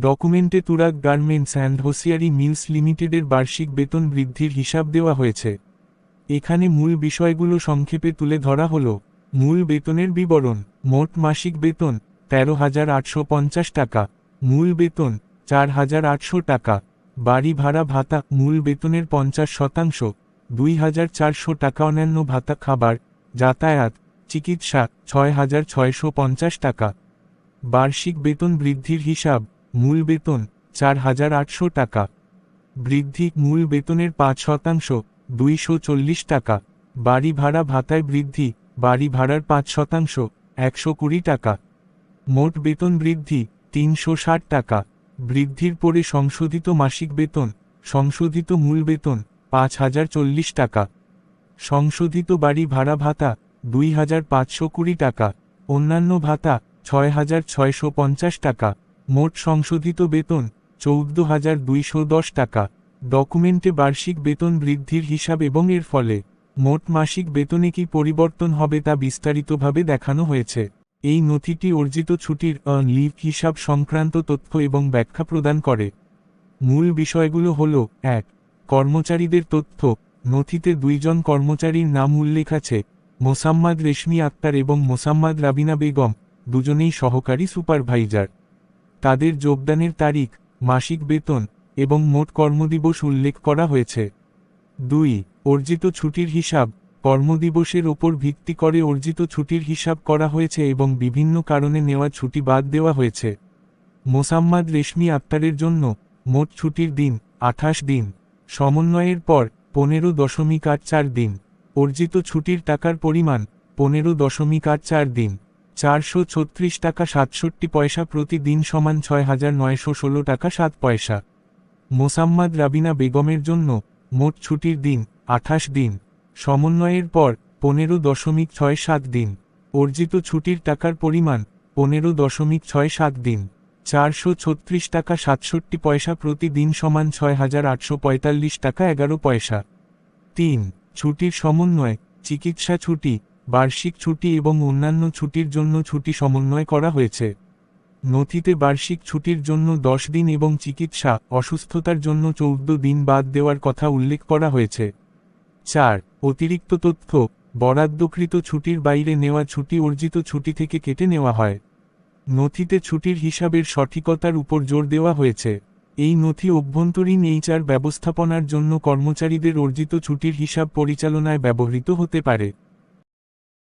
ডকুমেন্টে Turag garments and hosiery mills লিমিটেডের বার্ষিক বেতন বৃদ্ধির হিসাব দেওয়া হয়েছে। এখানে মূল বিষয়গুলো সংক্ষেপে তুলে ধরা হল। মূল বেতনের বিবরণ, মোট মাসিক বেতন, তেরো হাজার আটশো পঞ্চাশ টাকা। মূল বেতন, চার হাজার আটশো টাকা। বাড়ি ভাড়া ভাতা, মূল বেতনের পঞ্চাশ শতাংশ। দুই হাজার চারশো টাকা অন্যান্য ভাতা, খাবার, যাতায়াত, চিকিৎসা, ছয় হাজার ছয়শো পঞ্চাশ টাকা। বার্ষিক বেতন বৃদ্ধির হিসাব মূল বেতন চার হাজার আটশো টাকা। বৃদ্ধি মূল বেতনের পাঁচ শতাংশ, দুইশো চল্লিশ টাকা। বাড়ি ভাড়া ভাতায় বৃদ্ধি, বাড়ি ভাড়ার পাঁচ শতাংশ, একশো কুড়ি টাকা। মোট বেতন বৃদ্ধি, তিনশো ষাট টাকা। বৃদ্ধির পরে সংশোধিত মাসিক বেতন, সংশোধিত মূল বেতন পাঁচ হাজার চল্লিশ টাকা। সংশোধিত বাড়ি ভাড়া ভাতা দুই হাজার পাঁচশো কুড়ি টাকা। অন্যান্য ভাতা ছয় হাজার ছয়শো পঞ্চাশ টাকা। মোট সংশোধিত বেতন চৌদ্দ হাজার দুইশো দশ টাকা। ডকুমেন্টে বার্ষিক বেতন বৃদ্ধির হিসাব এবং এর ফলে মোট মাসিক বেতনে কি পরিবর্তন হবে তা বিস্তারিতভাবে দেখানো হয়েছে। এই নথিটি অর্জিত ছুটির লিভ হিসাব সংক্রান্ত তথ্য এবং ব্যাখ্যা প্রদান করে। মূল বিষয়গুলো হল, এক, কর্মচারীদের তথ্য। নথিতে দুইজন কর্মচারীর নাম উল্লেখ আছে, মোসাম্মদ রেশমি আক্তার এবং মোসাম্মদ রাবিনা বেগম, দুজনেই সহকারী সুপারভাইজার। তাদের যোগদানের তারিখ, মাসিক বেতন এবং মোট কর্মদিবস উল্লেখ করা হয়েছে। দুই, অর্জিত ছুটির হিসাব, কর্মদিবসের ওপর ভিত্তি করে অর্জিত ছুটির হিসাব করা হয়েছে এবং বিভিন্ন কারণে নেওয়া ছুটি বাদ দেওয়া হয়েছে। মোসাম্মদ রেশমি আক্তারের জন্য মোট ছুটির দিন আঠাশ দিন, সমন্বয়ের পর পনেরো দশমিক আট চার দিন, অর্জিত ছুটির টাকার পরিমাণ পনেরো দশমিক আট চার দিন। চারশো ছত্রিশ টাকা সাতষট্টি পয়সা প্রতি দিন সমান ছয় হাজার নয়শো ষোলো টাকা সাত পয়সা। মোসাম্মদ রাবিনা বেগমের জন্য মোট ছুটির দিন আঠাশ দিন। সমন্বয়ের পর পনেরো দশমিক ছয় সাত দিন। অর্জিত ছুটির টাকার পরিমাণ পনেরো দশমিক ছয় সাত দিন। চারশো ছত্রিশ টাকা সাতষট্টি পয়সা প্রতি দিন সমান ছয় হাজার আটশো পঁয়তাল্লিশ টাকা এগারো পয়সা। তিন, ছুটির সমন্বয়, চিকিৎসা ছুটি বার্ষিক ছুটি এবং অন্যান্য ছুটির জন্য ছুটি সমন্বয় করা হয়েছে। নথিতে বার্ষিক ছুটির জন্য দশ দিন এবং চিকিৎসা, অসুস্থতার জন্য চৌদ্দ দিন বাদ দেওয়ার কথা উল্লেখ করা হয়েছে। চার, অতিরিক্ত তথ্য, বরাদ্দকৃত ছুটির বাইরে নেওয়া ছুটি অর্জিত ছুটি থেকে কেটে নেওয়া হয়। নথিতে ছুটির হিসাবের সঠিকতার উপর জোর দেওয়া হয়েছে। এই নথি অভ্যন্তরীণ এইচআর ব্যবস্থাপনার জন্য কর্মচারীদের অর্জিত ছুটির হিসাব পরিচালনায় ব্যবহৃত হতে পারে।